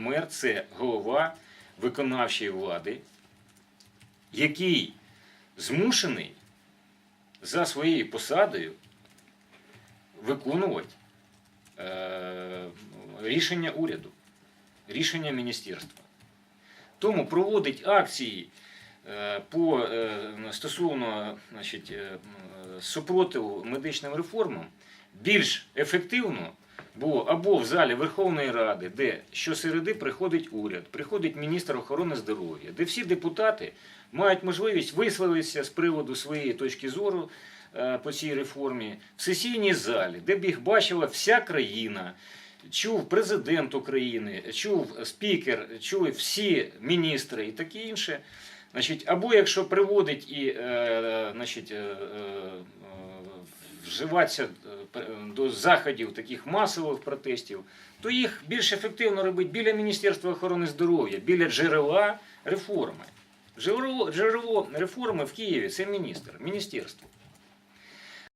Мер це голова виконавчої влади, який змушений за своєю посадою виконувати е, рішення уряду, рішення міністерства. Тому проводить акції е, е, стосовно супротиву медичним реформам більш ефективно було або в залі Верховної Ради, де щосереди приходить уряд, приходить міністр охорони здоров'я, де всі депутати мають можливість висловитися з приводу своєї точки зору е, по цій реформі в сесійній залі, де б їх бачила вся країна. Чув президент України, чув спікер, чули всі міністри і таке інше. Значить, або якщо приводить і е, значить, е, е, вживатися до заходів таких масових протестів, то їх більш ефективно робити біля Міністерства охорони здоров'я, біля джерела реформи. Джерело реформи в Києві це міністр, міністерство.